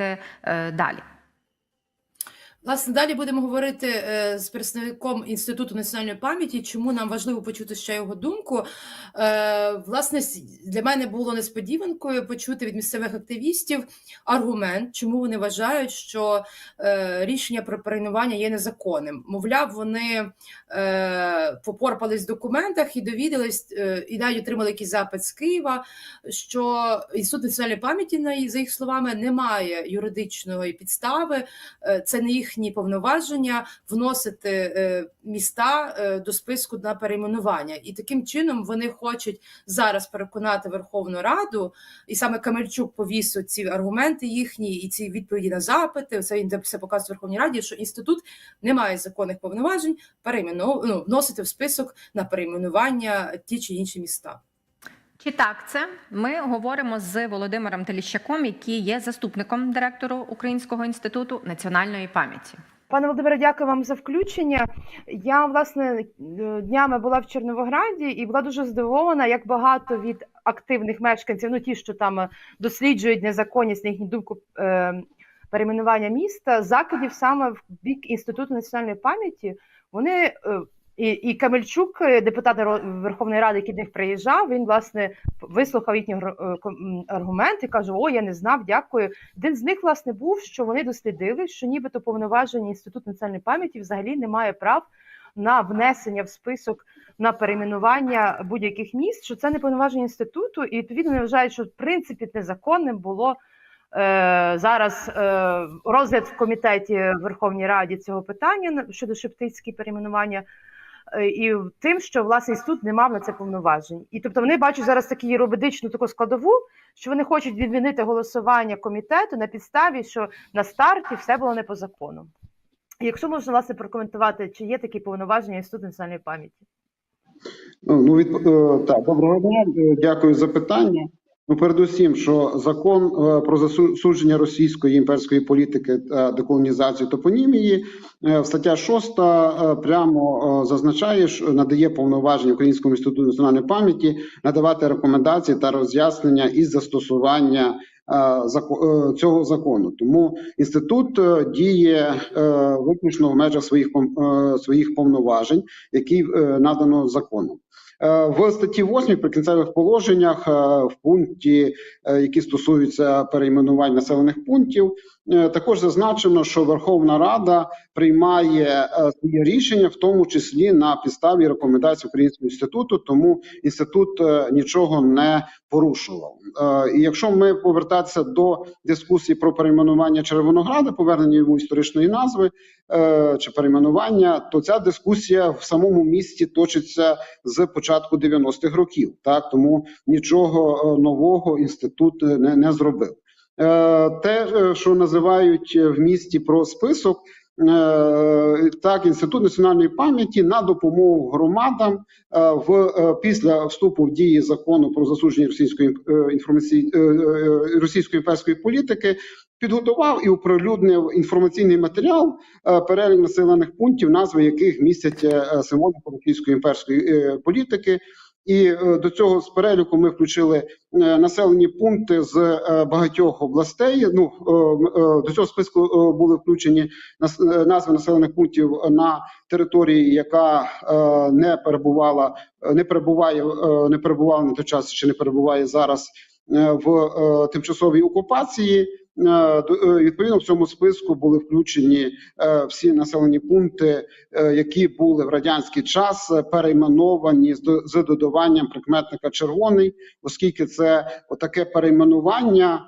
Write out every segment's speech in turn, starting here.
е, далі. Власне, далі будемо говорити е, з представником Інституту національної пам'яті, чому нам важливо почути ще його думку. Е, власне, для мене було несподіванкою почути від місцевих активістів аргумент, чому вони вважають, що е, рішення про перейменування є незаконним. Мовляв, вони попорпались в документах і довідались, і навіть отримали якийсь запит з Києва, що Інститут національної пам'яті, за їх словами, не має юридичної підстави це не їхні повноваження вносити е, міста е, до списку на перейменування. І таким чином вони хочуть зараз переконати Верховну Раду, і саме Камельчук повісив ці аргументи їхні і ці відповіді на запити. Це він все показує Верховній Раді, що інститут не має законних повноважень перейменов... ну, вносити в список на перейменування ті чи інші міста. Чи так це? Ми говоримо з Володимиром Теліщаком, який є заступником директору Українського інституту національної пам'яті. Пане Володимире, дякую вам за включення. Я власне е, днями була в Черновограді і була дуже здивована, як багато від активних мешканців, ну ті, що там е, досліджують незаконність на їхню думку е, перейменування міста, закидів саме в бік інституту національної пам'яті. Вони і, і Камельчук, е, депутат Верховної Ради, який до них приїжджав, він власне вислухав їхні е, аргументи. каже: О, я не знав, дякую. Один з них, власне, був, що вони дослідили, що нібито повноваження Інституту національної пам'яті взагалі не має прав на внесення в список на перейменування будь-яких міст, що це не повноваження інституту, і відповідно не вважають, що в принципі незаконним було е, зараз розгляд в комітеті Верховній Раді цього питання щодо Шептицькі перейменування. Е, І тим, що власне інститут не мав на це повноважень, і тобто вони бачать зараз таку юридичну таку складову, що вони хочуть відмінити голосування комітету на підставі, що на старті все було не по закону. Якщо можна власне прокоментувати, чи є такі повноваження Інституту національної пам'яті? Ну, ну від, е, так, доброго дня, е, дякую за питання. Ну, передусім, що закон е, про засудження російської імперської політики та деколонізацію топонімії, е, стаття 6 е, прямо зазначає, що надає повноваження Українському інституту національної пам'яті надавати рекомендації та роз'яснення із застосування цього закону. Тому інститут діє виключно в межах своїх своїх повноважень, які надано законом. Е, В статті 8 при кінцевих положеннях е, в пункті, е, які стосуються перейменувань населених пунктів, також зазначено, що Верховна Рада приймає своє рішення, в тому числі на підставі рекомендацій Українського інституту, тому інститут нічого не порушував. І якщо ми повертатися до дискусії про перейменування Червонограда, повернення йому історичної назви чи перейменування, то ця дискусія в самому місті точиться з початку 90-х років. Так тому нічого е, нового інститут е, не, не зробив. Е, Те, е, що називають е, в місті про список. е, Так, інститут національної пам'яті на допомогу громадам е, в е, після вступу в дії закону про засудження російської е, інформації е, е, російської імперської політики підготував і оприлюднив інформаційний матеріал, е, перелік населених пунктів, назви яких містять е, символіку російської імперської е, політики. І е, до цього з переліку ми включили е, населені пункти з е, багатьох областей. Ну е, е, до цього списку е, були включені е, назви населених пунктів на території, яка е, не перебувала, е, не перебуває, е, не перебувала на той час, чи не перебуває зараз е, в е, тимчасовій окупації. Е, е, Відповідно, в цьому списку були включені е, всі населені пункти, які були в радянський час перейменовані з до- з додаванням прикметника червоний, оскільки це таке перейменування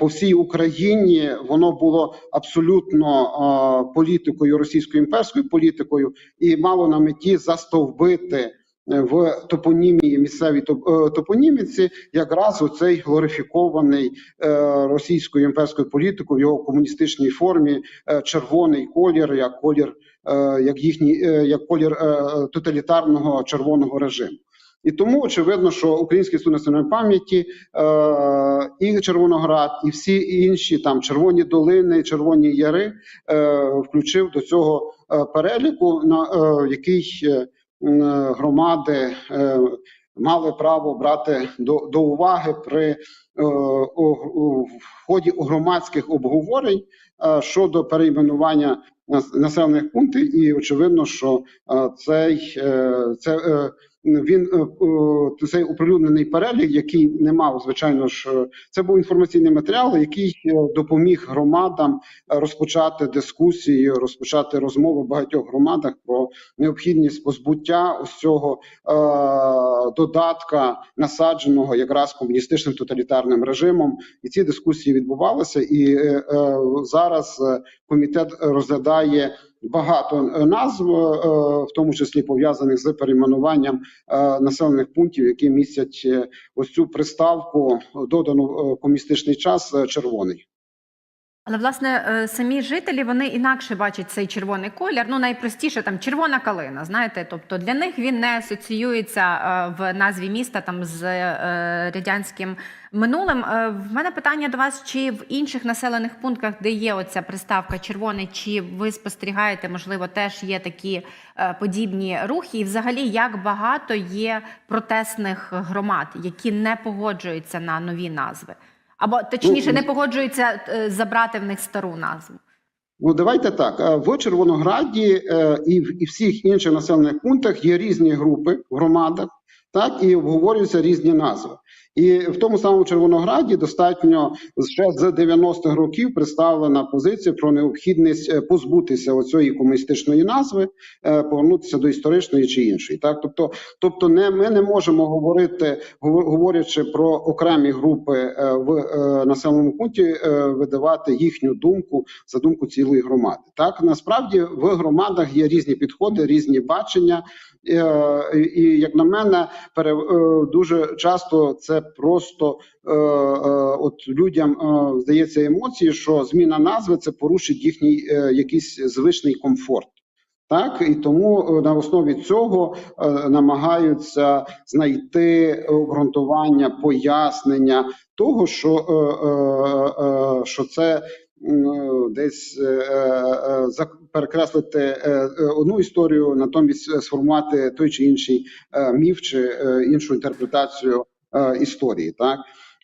по всій Україні воно було абсолютно політикою російською імперською політикою і мало на меті застовбити в топонімії місцевій е, топоніміці якраз оцей глорифікований е, російською імперською політикою в його комуністичній формі е, червоний колір, як колір, е, як їхній е, як колір е, тоталітарного червоного режиму. І тому очевидно, що Український інститут національної пам'яті е, і Червоноград, і всі інші там червоні долини, червоні яри е, включив до цього е, переліку, на е, який е, громади е, мали право брати до, до уваги при е, в ході громадських обговорень е, щодо перейменування нас- населених пунктів, і очевидно, що цей це. Він е, е, цей оприлюднений перелік, який не мав, звичайно ж, це був інформаційний матеріал, який е, допоміг громадам розпочати дискусії, розпочати розмови в багатьох громадах про необхідність позбуття ось цього е, додатка, насадженого якраз комуністичним тоталітарним режимом. І ці дискусії відбувалися. І е, е, зараз комітет розглядає багато е, назв, е, в тому числі пов'язаних з перейменуванням е, населених пунктів, які містять е, ось цю приставку, додану комістичний час е, червоний. Але власне е, самі жителі вони інакше бачать цей червоний колір. Ну найпростіше там червона калина. Знаєте, тобто для них він не асоціюється е, в назві міста там з е, радянським минулим. В мене питання до вас: чи в інших населених пунктах, де є оця приставка червоний, чи ви спостерігаєте, можливо, теж є такі подібні рухи? І взагалі як багато є протестних громад, які не погоджуються на нові назви? Або точніше, не погоджуються е, забрати в них стару назву. Ну давайте так. е, В Червонограді е, і в і всіх інших населених пунктах є різні групи в громадах, так і обговорюються різні назви. І в тому самому Червонограді достатньо ще з 90-х років представлена позиція про необхідність е, позбутися оцієї комуністичної назви, е, повернутися до історичної чи іншої. Так, тобто, тобто, не ми не можемо говорити, говорячи про окремі групи е, в населеному пункті, видавати їхню думку за думку цілої громади. Так насправді в громадах є різні підходи, різні бачення. І, як на мене, дуже часто це просто е, е, от людям е, здається емоції, що зміна назви це порушить їхній е, якийсь звичний комфорт. Так і тому е, на основі цього е, намагаються знайти обґрунтування, пояснення того, що, е, що це десь перекреслити одну історію, натомість сформувати той чи інший міф чи іншу інтерпретацію історії. Так.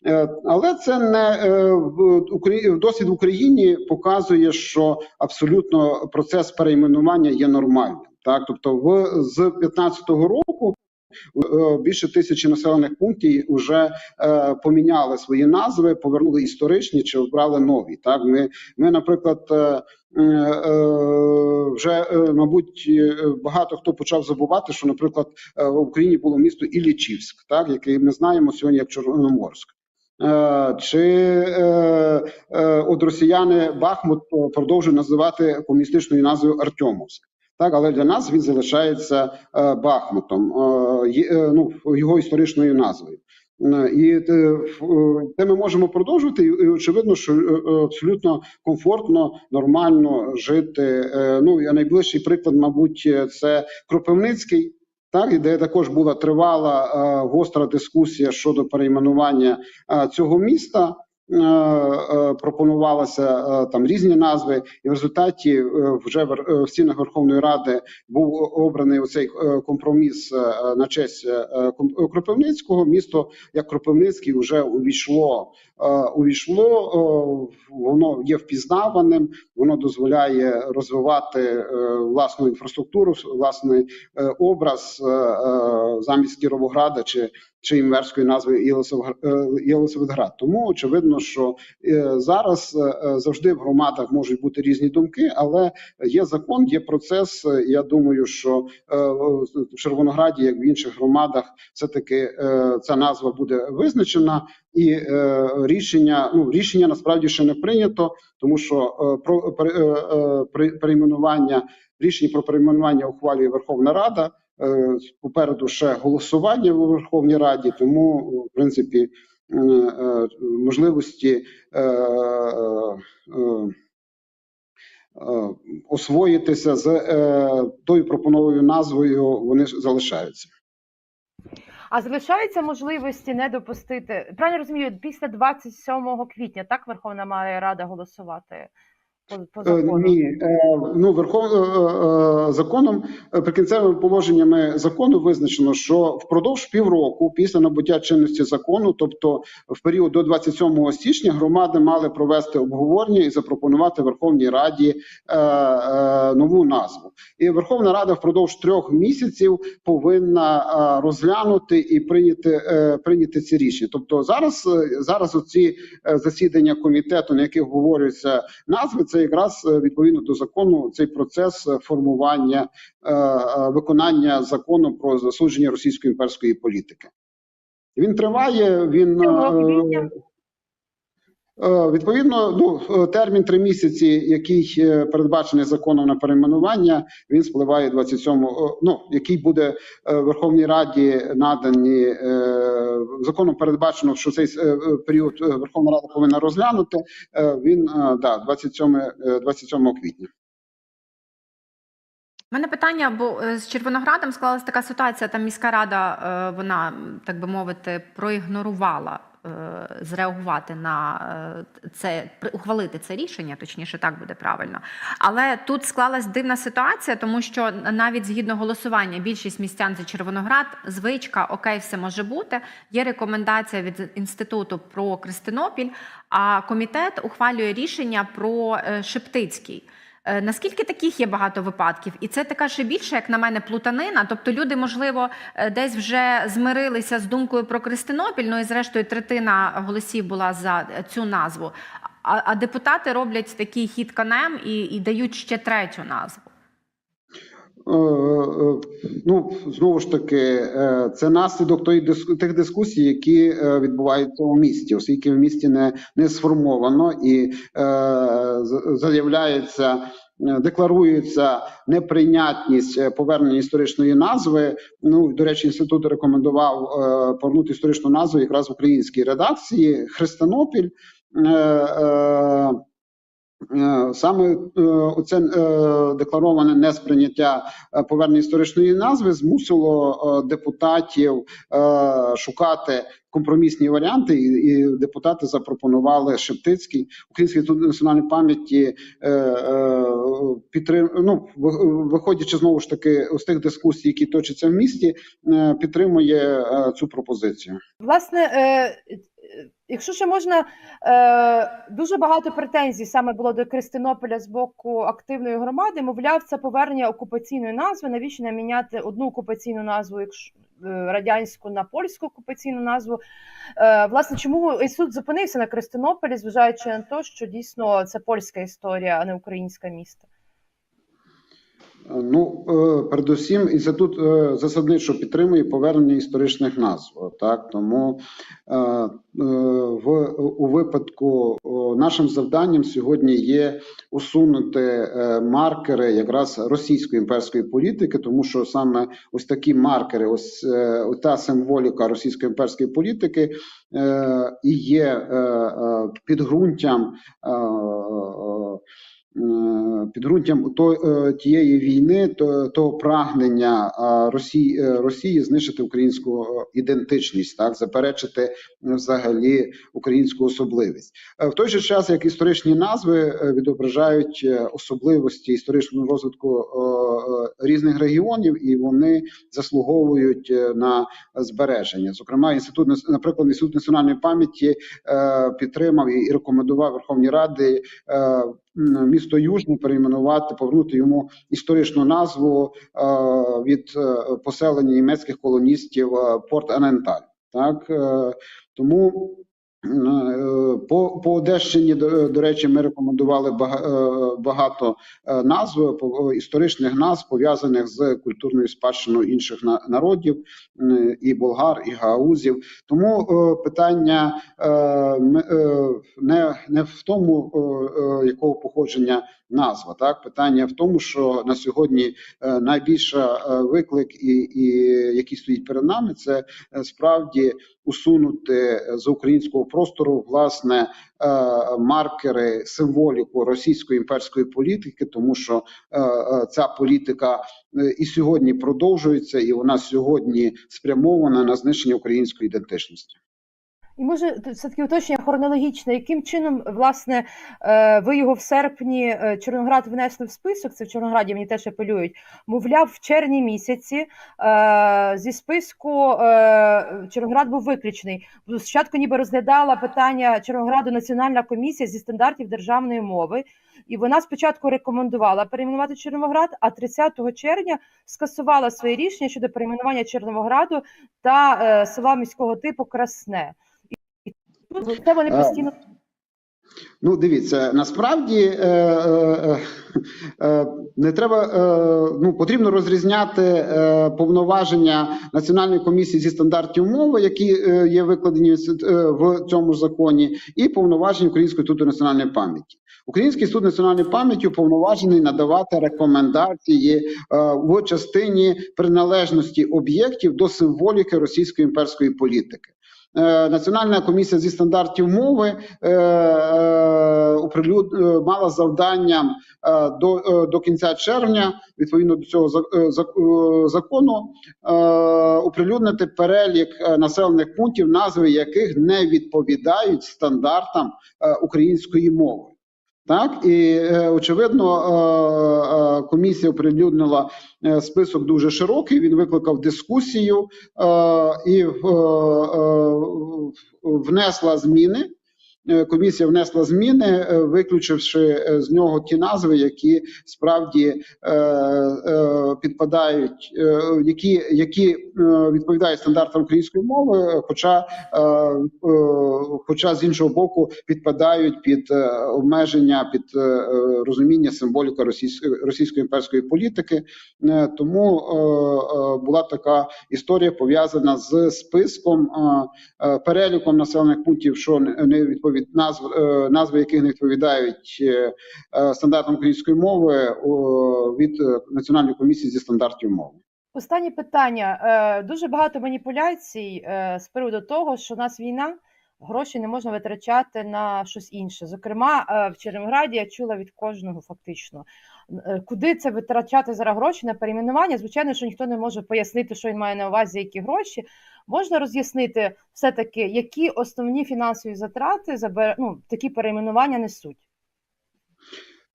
Е, Але це не е, досвід в Україні показує, що абсолютно процес перейменування є нормальним. Так, тобто, в з 15-го року е, більше тисячі населених пунктів вже е, поміняли свої назви, повернули історичні чи обрали нові. Так, ми, ми наприклад. Е, е, е, вже, е, мабуть, е, багато хто почав забувати, що, наприклад, е, в Україні було місто Іллічівськ, так, яке ми знаємо сьогодні як Чорноморськ. Е, Чи е, е, от росіяни Бахмут е, продовжують називати комуністичною назвою Артемовськ. Так, але для нас він залишається е, Бахмутом, е, е, ну, його історичною назвою. І те, ми можемо продовжувати, і очевидно, що абсолютно комфортно, нормально жити. Ну і найближчий приклад, мабуть, це Кропивницький. Так, і де також була тривала гостра дискусія щодо перейменування цього міста. Е, е, пропонувалися е, там різні назви, і в результаті вже в, стінах Верховної Ради був обраний оцей компроміс на честь Кропивницького. Місто як Кропивницький вже увійшло, увійшло, е, воно є впізнаваним, воно дозволяє розвивати е, власну інфраструктуру, власний е, образ е, е, замість Кіровограда чи чи імперської назви е, Єлисаветград. Тому очевидно, що е, зараз е, завжди в громадах можуть бути різні думки, але є закон, є процес. Е, Я думаю, що е, в Червонограді, як в інших громадах, все таки ця назва буде визначена, і е, рішення ну рішення насправді ще не прийнято, тому що е, про е, е, перейменування рішення про перейменування ухвалює Верховна Рада. Попереду ще голосування у Верховній Раді, тому в принципі можливості освоїтися з тою пропонованою назвою вони залишаються. А залишаються можливості не допустити. Правильно розумію, після 27 квітня так Верховна має Рада голосувати. По, по Е. Ні, е, ну верхов е, законом прикінцевими положеннями закону визначено, що впродовж півроку після набуття чинності закону, тобто в період до 27 січня, громади мали провести обговорення і запропонувати Верховній Раді нову назву. І Верховна Рада впродовж трьох місяців повинна розглянути і прийняти прийняти ці рішення. Тобто зараз зараз оці засідання комітету, на яких обговорюються назви, це якраз е, відповідно до закону цей процес е, формування е, виконання закону про засудження російської імперської політики. Він триває. Він Цього е, квітня? Е, Відповідно, ну е, термін три місяці, який е, передбачений законом на перейменування, він спливає 27, е, ну який буде е, Верховній Раді надані е, законом передбачено, що цей е, період е, Верховна Рада повинна розглянути. е, Він е, да 27, е, 27 квітня. У мене питання, бо е, з Червоноградом склалася така ситуація. Там міська рада, е, вона, так би мовити, проігнорувала е, зреагувати на е, це, ухвалити це рішення, точніше, так буде правильно. Але тут склалась дивна ситуація, тому що навіть згідно голосування більшість містян за Червоноград, звичка, окей, все може бути. Є рекомендація від інституту про Кристинопіль, а комітет ухвалює рішення про е, Шептицький. Е, Наскільки таких є багато випадків, і це така ще більше, як на мене, плутанина. Тобто люди, можливо, е, десь вже змирилися з думкою про Кристинопіль, ну і зрештою третина голосів була за е, цю назву. А, а депутати роблять такий хід конем і, і дають ще третю назву. Е, е, Ну знову ж таки, е, це наслідок тої тих дискусій, які відбуваються у місті, оскільки в місті не, не сформовано і заявляється. Декларується неприйнятність повернення історичної назви. Ну до речі, інститут рекомендував е, повернути історичну назву якраз в українській редакції Христинопіль. Е, Е, Саме е, оце е, деклароване несприйняття е, повернення історичної назви змусило е, депутатів е, шукати компромісні варіанти, і, депутати запропонували Шептицький Український інститут національної пам'яті е, е, підтрим... ну, виходячи знову ж таки з тих дискусій, які точаться в місті, е, підтримує е, цю пропозицію. Власне, е, е, якщо ще можна, е, дуже багато претензій саме було до Кристинополя з боку активної громади. Мовляв, це повернення окупаційної назви. Навіщо нам міняти одну окупаційну назву, якщо е, радянську на польську окупаційну назву? Е, власне, чому інститут зупинився на Кристинополі, зважаючи на те, що дійсно це польська історія, а не українське місто? Ну, е, передусім, інститут е, засадничо підтримує повернення історичних назв. Так тому е, в у випадку нашим завданням сьогодні є усунути маркери якраз російської імперської політики, тому що саме ось такі маркери, ось та символіка російської імперської політики і є підґрунтям. Е, підґрунтям то, е, тієї війни, то, того прагнення е, Росії, Росії знищити українську ідентичність, так заперечити взагалі українську особливість. В той же час, як історичні назви відображають особливості історичного розвитку різних регіонів, і вони заслуговують на збереження. Зокрема, інститут наприклад, інститут національної пам'яті підтримав і рекомендував Верховній Раді місто Южне перейменувати, повернути йому історичну назву е, від е, поселення німецьких колоністів е, Порт Аненталь. Так тому. Е, По, по Одещині, до, до речі, ми рекомендували е, багато е, назв історичних назв пов'язаних з культурною спадщиною інших на- народів і болгар, і гаузів. Тому питання не, не в тому, якого походження назва. Так питання в тому, що на сьогодні найбільша виклик, і, і який стоїть перед нами, це справді усунути з українського простору власне е, маркери, символіку російської імперської політики, тому що е, е, ця політика і сьогодні продовжується, і вона сьогодні спрямована на знищення української ідентичності. І може все-таки уточнення хронологічне, яким чином власне е, ви його в серпні е, Чорноград внесли в список? Це в Чорнограді мені теж апелюють. Мовляв, в червні місяці е, зі списку Чорноград був виключений. Спочатку ніби розглядала питання Чорнограду Національна комісія зі стандартів державної мови, і вона спочатку рекомендувала перейменувати Чорноград, а 30 червня скасувала своє рішення щодо перейменування Червонограду та села міського типу Красне. Тут це вони Е, постійно Ну, дивіться, насправді е, е, е, не треба, е, ну, потрібно розрізняти е, повноваження Національної комісії зі стандартів мови, які е, є викладені в е, цьому ж законі, і повноваження Української інституту національної пам'яті. Український інститут національної пам'яті уповноважений надавати рекомендації е, в частині приналежності об'єктів до символіки російської імперської політики. Е, Національна комісія зі стандартів мови е, е, мала завдання до, до кінця червня, відповідно до цього за- зак- закону, оприлюднити перелік населених пунктів, назви яких не відповідають стандартам української мови. Так і е, очевидно, е, е, комісія оприлюднила список дуже широкий. Він викликав дискусію і внесла зміни. Е, Комісія внесла зміни, е, виключивши е, з нього ті назви, які справді підпадають, які, які відповідають стандартам української мови, хоча, хоча з іншого боку підпадають під обмеження, під розуміння символіка російської російської імперської політики. Тому була така історія пов'язана з списком переліком населених пунктів, що не не відповід назв, е, назви яких не відповідають е, е, стандартам української мови від Національної комісії зі стандартів мови. Останнє питання. Дуже багато маніпуляцій з приводу того, що у нас війна, гроші не можна витрачати на щось інше. Зокрема, в Червонограді я чула від кожного фактично, куди це витрачати зараз гроші на перейменування. Звичайно, що ніхто не може пояснити, що він має на увазі, які гроші. Можна роз'яснити все-таки, які основні фінансові затрати забер... ну, такі перейменування несуть.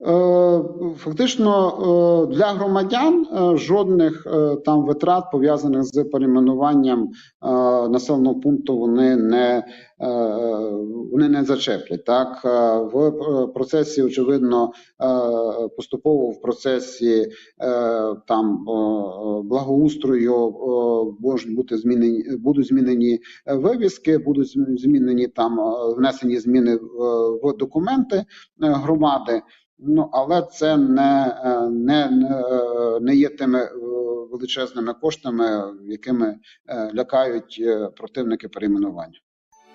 Е, Фактично е, для громадян е, жодних там витрат пов'язаних з перейменуванням населеного пункту вони не вони не зачеплять. Так в процесі, очевидно, поступово в процесі там благоустрою можуть бути змінені, будуть змінені вивіски, будуть змінені там внесені зміни в, документи громади. Ну але це не, е, не, не, е, є тими е, величезними коштами, якими лякають противники перейменування.